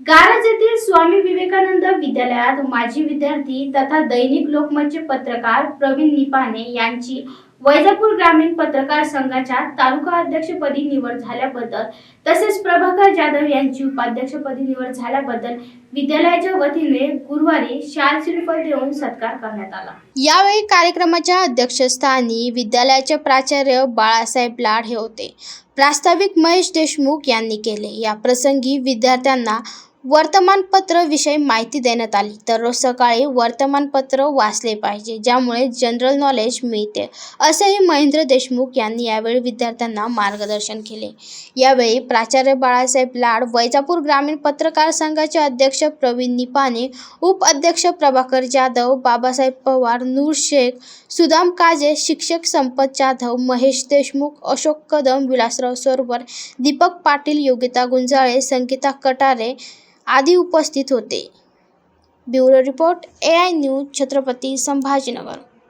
गारज येथील स्वामी विवेकानंद विद्यालयात माजी विद्यार्थी तथा दैनिक लोकमतचे पत्रकार प्रवीण निपाने यांची वैजापूर ग्रामीण पत्रकार संघाच्या तालुका अध्यक्षपदी निवड झाल्याबद्दल तसेच प्रभाकर जाधव यांची उपाध्यक्षपदी निवड झाल्याबद्दल विद्यालयाच्या वतीने गुरुवारी शाल श्रीफळ देऊन सत्कार करण्यात आला. यावेळी कार्यक्रमाच्या अध्यक्षस्थानी विद्यालयाचे प्राचार्य बाळासाहेब लाड हे होते. प्रास्ताविक महेश देशमुख यांनी केले. या प्रसंगी विद्यार्थ्यांना वर्तमानपत्र विषयी माहिती देण्यात आली. तर रोज सकाळी वर्तमानपत्र वाचले पाहिजे ज्यामुळे जनरल नॉलेज मिळते असेही महेंद्र देशमुख यांनी यावेळी विद्यार्थ्यांना मार्गदर्शन केले. यावेळी प्राचार्य बाळासाहेब लाड वैजापूर ग्रामीण पत्रकार संघाचे अध्यक्ष प्रवीण निपाणे उपाध्यक्ष प्रभाकर जाधव बाबासाहेब पवार नूर शेख सुदाम काजे शिक्षक संपत जाधव महेश देशमुख अशोक कदम विलासराव सरोवर दीपक पाटील योगिता गुंजाळे संगीता कटारे आदी उपस्थित होते. Bureau report A I news Chhatrapati Sambhajinagar.